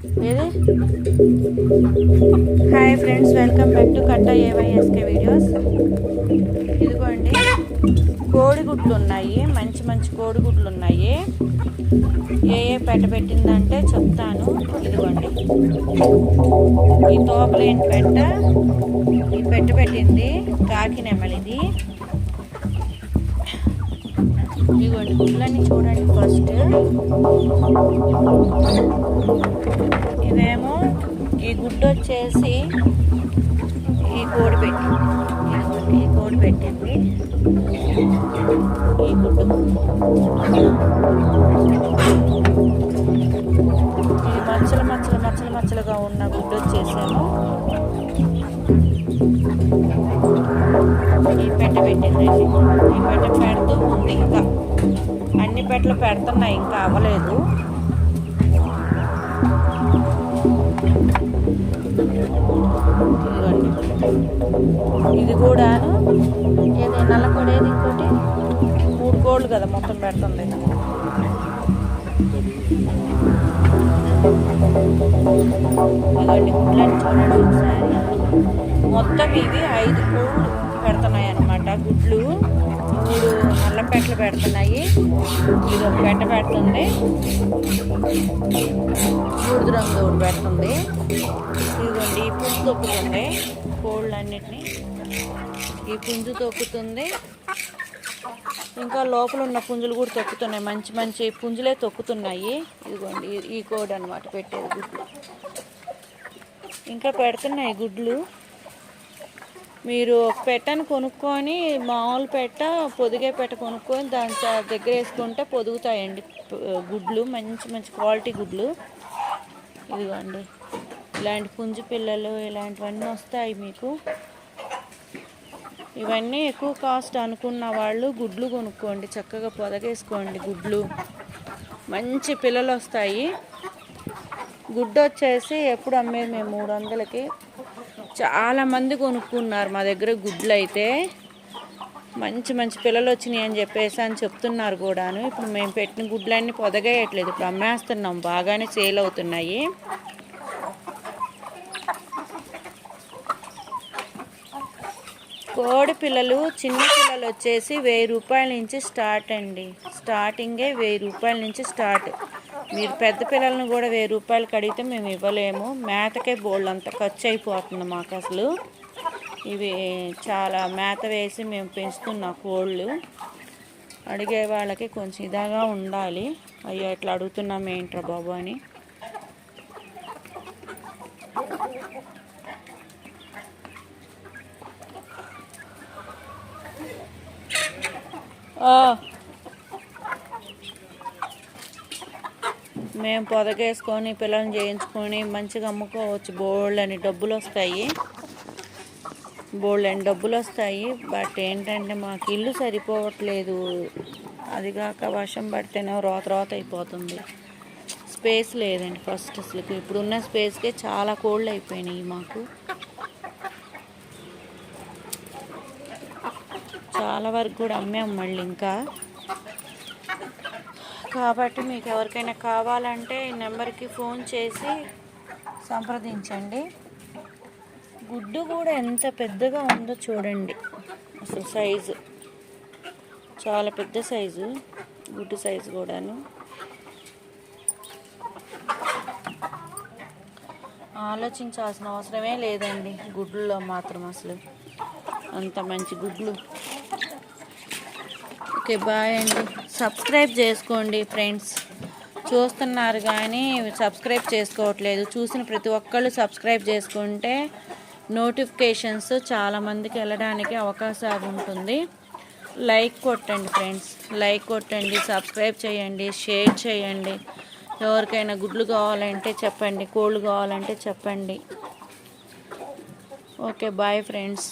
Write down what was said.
ఏది? Hi friends welcome back to కట్ట ఏవైఎస్కే వీడియోస్ ఇదిగోండి కోడిగుడ్లు ఉన్నాయి మంచి మంచి కోడిగుడ్లు ఉన్నాయి ఏ ఏ పెట్ట పెట్టిందంటే చెప్తాను. ఇదిగోండి. ఈ తోపలేని పెట్ట ఈ పెట్ట పెట్టింది కాకినెమలిది ఇదిగోండి గుడ్లన్నీ చూడండి ఫస్ట్ ఇదేమో ఈ గుడ్డు వచ్చేసి ఈ కోడి పెట్టింది ఈ కోడి పెట్టింది. ఈ గుడ్డు. ఇది మచ్చలు మచ్చలు మచ్చలు మచ్చలుగా ఉన్న గుడ్డు వచ్చేసాము. ఈ ఈ పెట్ట పెడుతూ ఉంది ఇంకా. అన్ని పెట్టలు పెడుతున్నాయి ఇంకా అవ్వలేదు. ఇది కూడాను ఏదో నల్లకొడేది ఇంకోటి? మూడు కోళ్ళు కదా మొత్తం పెడుతుంది. ఇదిగోండి గుడ్లని చూడండి ఒకసారి మొత్తం ఇవి ఐదు కోళ్ళు. పెడుతున్నాయి అన్నమాట గుడ్లు మూడు నల్ల పెట్టలు పెడుతున్నాయి. ఇది ఒక పెట్ట పెడుతుంది. బూడిద రంగు ఒకటి పెడుతుంది. ఇదిగోండి ఈ పుంజు తొక్కుతుంది. కోళ్ళన్నిటిని ఈ పుంజు తొక్కుతుంది. ఇంకా లోపల ఉన్న పుంజులు కూడా తొక్కుతున్నాయి. మంచి మంచి పుంజులే తొక్కుతున్నాయి. ఇదిగోండి ఈ- ఈ కోడ్ అనమాట పెట్టేది గుడ్లు. ఇంకా పెడుతున్నాయి గుడ్లు. మీరు ఒక కొనుక్కొని మామూలు పెట్ట పొదిగే పెట్ట కొనుక్కొని దాని దగ్గర వేసుకుంటే పొదుగుతాయండి. గుడ్లు మంచి మంచి క్వాలిటీ గుడ్లు. ఇదిగోండి. ఇలాంటి పుంజు పిల్లలు ఇలాంటివన్నీ వస్తాయి మీకు. ఇవన్నీ ఎక్కువ కాస్ట్ అనుకున్న వాళ్ళు గుడ్లు కొనుక్కోండి. చక్కగా పొదగేసుకోండి గుడ్లు. మంచి పిల్లలు వస్తాయి. గుడ్డు వచ్చేసి ఎప్పుడు అమ్మేది మేము మూడు వందలకి. చాలామంది కొనుక్కున్నారు మా దగ్గర గుడ్లు అయితే. మంచి మంచి పిల్లలు వచ్చినాయి అని చెప్పేసి అని చెప్తున్నారు కూడాను. ఇప్పుడు మేము పెట్టిన గుడ్లన్నీ పొదగేయట్లేదు. ఇప్పుడు అమ్మేస్తున్నాం. బాగానే సేల్ అవుతున్నాయి. కోడి పిల్లలు చిన్న పిల్లలు వచ్చేసి వెయ్యి రూపాయల నుంచి స్టార్ట్ అండి. స్టార్టింగే వెయ్యి రూపాయల నుంచి స్టార్ట్. మీరు పెద్ద పిల్లలను కూడా వెయ్యి రూపాయలు కడిగితే మేము ఇవ్వలేము. మేతకే బోళ్ళు అంత ఖర్చు అయిపోతుంది మాకు అసలు. ఇవి చాలా మేత వేసి మేము పెంచుతున్న కోళ్ళు. అడిగే వాళ్ళకి కొంచెం ఇదాగా ఉండాలి. అయ్యో ఇట్లా అడుగుతున్నాం ఏంట్రా బాబు అని. ఆ. మేము పొదగేసుకొని పిల్లల్ని చేయించుకొని మంచిగా అమ్ముకోవచ్చు. బోల్డ్ అని డబ్బులు వస్తాయి బోల్డ్ అని డబ్బులు వస్తాయి బట్ ఏంటంటే మాకు ఇల్లు సరిపోవట్లేదు. అది కాక వర్షం పడితేనే రోత రోత అయిపోతుంది. స్పేస్ లేదండి ఫస్ట్ అసలు ఇప్పుడున్న స్పేస్కే చాలా కోల్డ్ అయిపోయినాయి మాకు. చాలా వరకు కూడా అమ్మాము మళ్ళీ ఇంకా. కాబట్టి మీకు ఎవరికైనా కావాలంటే ఈ నెంబర్కి ఫోన్ చేసి సంప్రదించండి. గుడ్డు కూడా ఎంత పెద్దగా ఉందో చూడండి. అసలు సైజు. చాలా పెద్ద సైజు. గుడ్డు సైజు కూడాను. ఆలోచించాల్సిన అవసరమే లేదండి. గుడ్లలో మాత్రం అసలు అంత మంచి గుడ్లు. ఓకే బాయ్ అండి. సబ్స్క్రైబ్ చేసుకోండి ఫ్రెండ్స్. చూస్తున్నారు కానీ సబ్స్క్రైబ్ చేసుకోవట్లేదు. చూసిన ప్రతి ఒక్కళ్ళు సబ్స్క్రైబ్ చేసుకుంటే నోటిఫికేషన్స్ చాలామందికి వెళ్ళడానికి అవకాశం ఉంటుంది. లైక్ కొట్టండి ఫ్రెండ్స్. లైక్ కొట్టండి సబ్స్క్రైబ్ చేయండి షేర్ చేయండి. ఎవరికైనా గుడ్లు కావాలంటే చెప్పండి కోళ్ళు కావాలంటే చెప్పండి. Okay bye friends.